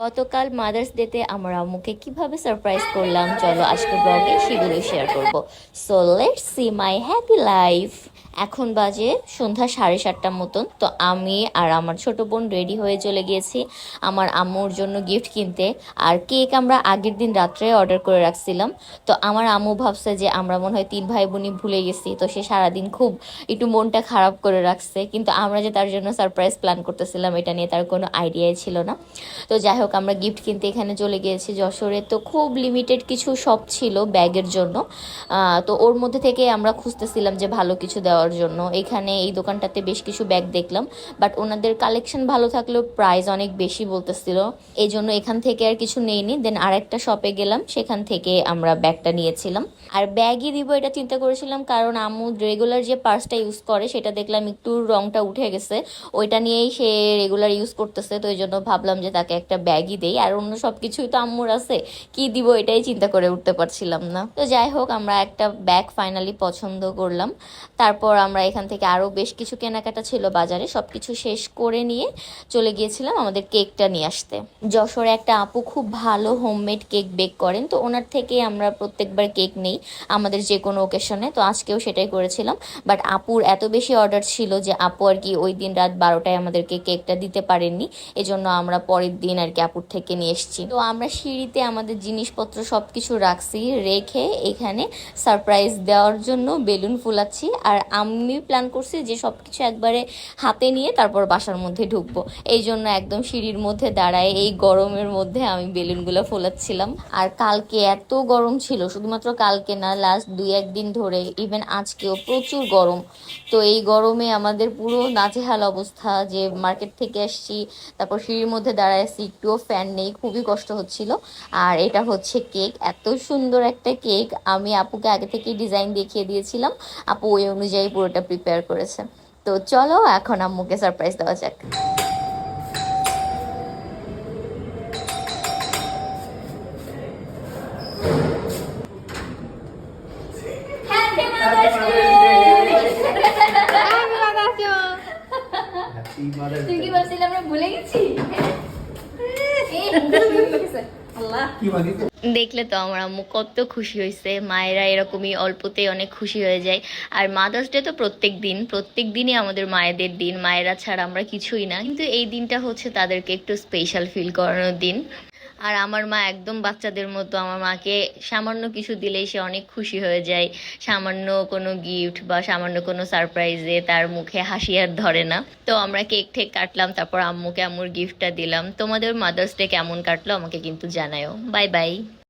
গতকাল মাদার্স ডেতে আমার আম্মুকে কীভাবে সারপ্রাইজ করলাম, চলো আজকে ব্লগে সেগুলো শেয়ার করব। So let's see my happy life এখন বাজে সন্ধ্যা সাড়ে সাতটার মতন, তো আমি আর আমার ছোট বোন রেডি হয়ে চলে গিয়েছি আমার আম্মুর জন্য গিফট কিনতে। আর কেক আমরা আগের দিন রাত্রে অর্ডার করে রাখছিলাম। তো আমার আম্মু ভাবছে যে আমরা মনে হয় তিন ভাই বোনই ভুলে গেছি, তো সে সারাদিন খুব একটু মনটা খারাপ করে রাখছে। কিন্তু আমরা যে তার জন্য সারপ্রাইজ প্ল্যান করতেছিলাম, এটা নিয়ে তার কোনো আইডিয়াই ছিল না। তো যাই হোক আমরা গিফট কিনতে এখানে চলে গিয়েছি যশোরে। তো খুব লিমিটেড কিছু শপ ছিল ব্যাগের জন্য। তো ওর মধ্যে থেকে আমরা খুঁজতেছিলাম যে ভালো কিছু দেওয়ার জন্য। এখানে এই দোকানটাতে বেশ কিছু ব্যাগ দেখলাম বাট ওনাদের কালেকশন ভালো থাকলেও প্রাইস অনেক বেশি বলতেছিল। এই জন্য এখান থেকে আর কিছু নেইনি। দেন আরেকটা শপে গেলাম, সেখান থেকে আমরা ব্যাগটা নিয়েছিলাম। আর ব্যাগই দিব এটা চিন্তা করেছিলাম, কারণ আম্মু রেগুলার যে পার্সটা ইউজ করে, সেটা দেখলাম একটু রংটা উঠে গেছে। ওইটা নিয়েই সে রেগুলার ইউজ করতেছে, তো এই জন্য ভাবলাম যে তাকে একটা ব্যাগই দেই, আর অন্য সব কিছুই তো আম্মুর আছে। কি দিব এটাই চিন্তা করে উঠতে পারছিলাম না। তো যাই হোক, আমরা একটা ব্যাগ ফাইনালি পছন্দ করলাম। তারপর আমরা এখান থেকে আরও বেশ কিছু কেনাকাটা ছিল বাজারে সব কিছু শেষ করে নিয়ে চলে গিয়েছিলাম আমাদের কেকটা নিয়ে আসতে। যশোরে একটা আপু খুব ভালো হোমমেড কেক বেক করেন, তো ওনার থেকে আমরা প্রত্যেকবার কেক নেই, আমাদের যে কোনো ওকেশনে তো আজকেও সেটাই করেছিলাম। বাট আপুর এত বেশি অর্ডার ছিল যে, আপু আর কি ওই দিন রাত বারোটায় আমাদেরকে কেকটা দিতে পারেননি। এজন্য আমরা পরের দিন আর কি আপুর থেকে নিয়ে এসেছি। তো আমরা সিঁড়িতে আমাদের জিনিসপত্র সব কিছু রাখছি, রেখে এখানে সারপ্রাইজ দেওয়ার জন্য বেলুন ফুলাচ্ছি। আর আমি প্ল্যান করছি যে সব কিছু একবারে হাতে নিয়ে তারপর বাসার মধ্যে ঢুকবো। এই জন্য একদম সিঁড়ির মধ্যে দাঁড়ায় এই গরমের মধ্যে আমি বেলুনগুলো ফোলাচ্ছিলাম। আর কালকে এত গরম ছিল, শুধুমাত্র কালকে না লাস্ট দুই একদিন ধরে ইভেন আজকেও প্রচুর গরম। তো এই গরমে আমাদের পুরো নাজেহাল অবস্থা যে মার্কেট থেকে আসছি তারপর সিঁড়ির মধ্যে দাঁড়ায় একটুও ফ্যান নেই খুবই কষ্ট হচ্ছিল। আর এটা হচ্ছে কেক এত সুন্দর একটা কেক আমি আপুকে আগে থেকে ডিজাইন দেখিয়ে দিয়েছিলাম। আপু ওই অনুযায়ী পুরোটা প্রিপেয়ার করেছে। তো চলো এখন আম্মুকে সারপ্রাইজ দেওয়া যাক। তুই কি ভাবছিলি আমরা ভুলে গেছি? দেখলে তো আমার আম্মু কত খুশি হয়েছে মায়েরা এরকমই অল্পতে অনেক খুশি হয়ে যায়। আর মাদার্স ডে তো প্রত্যেক দিন, প্রত্যেক দিনই আমাদের মায়েদের দিন। মায়েরা ছাড়া আমরা কিছুই না। কিন্তু এই দিনটা হচ্ছে তাদেরকে একটু স্পেশাল ফিল করানোর দিন। আর আমার মা একদম বাচ্চাদের মতো। আমার মাকে সামান্য কিছু দিলেই সে অনেক খুশি হয়ে যায়। সামান্য কোনো গিফট বা সামান্য কোনো সারপ্রাইজে তার মুখে হাসি আর ধরে না। তো আমরা কেক ঠেক কাটলাম, তারপর আম্মুকে আম্মুর গিফটটা দিলাম। তোমাদের মাদার্স ডে কেমন কাটলো আমাকে কিন্তু জানায়ও। Bye bye